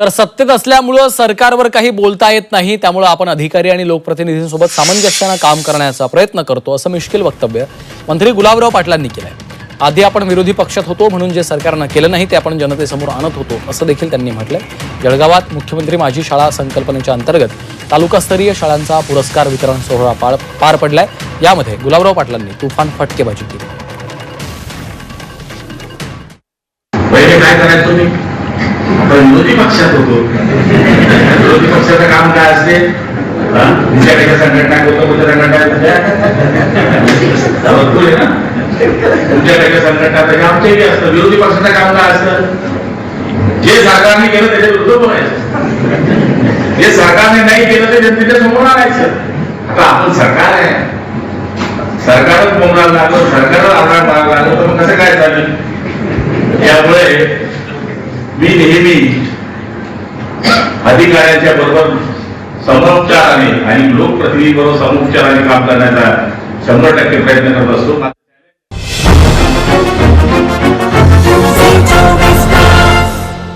तर सत्तेत असल्यामुळं सरकारवर काही बोलता येत नाही त्यामुळं आपण अधिकारी आणि लोकप्रतिनिधींसोबत सामंजस्यानं काम करण्याचा प्रयत्न करतो असं मिश्किल वक्तव्य मंत्री गुलाबराव पाटलांनी केलंय. आधी आपण विरोधी पक्षात होतो म्हणून जे सरकारनं केलं नाही ते आपण जनतेसमोर आणत होतो असं देखील त्यांनी म्हटलंय. जळगावात मुख्यमंत्री माझी शाळा संकल्पनेच्या अंतर्गत तालुकास्तरीय शाळांचा पुरस्कार वितरण सोहळा पार पार पडलाय. यामध्ये गुलाबराव पाटलांनी तुफान फटकेबाजी केली. पहिले आपण विरोधी पक्षात होतो. विरोधी पक्षाचं काम काय असते? हा? संघटना होतं कोणत्या संघटना भरपूर आहे ना? तुमच्याकडे संघटना तरी आमच्याही असतं. विरोधी पक्षाचं काम काय असतं? जे सरकारने केलं त्याच्या विरुद्ध बोलायचं जे सरकारने नाही केलं ते जनतेच्या समोर आणायचं. आता आपण सरकार आहे. सरकारच बोमराला लागलं सरकारच आधार मागायला लागलं तर मग कसं काय चालेल? मी नेहमी अधिकाऱ्यांच्या बरोबर समोपचाराने आणि लोकप्रतिनिधी बरोबर समोपचाराने काम करण्याचा शंभर टक्के प्रयत्न करत असतो.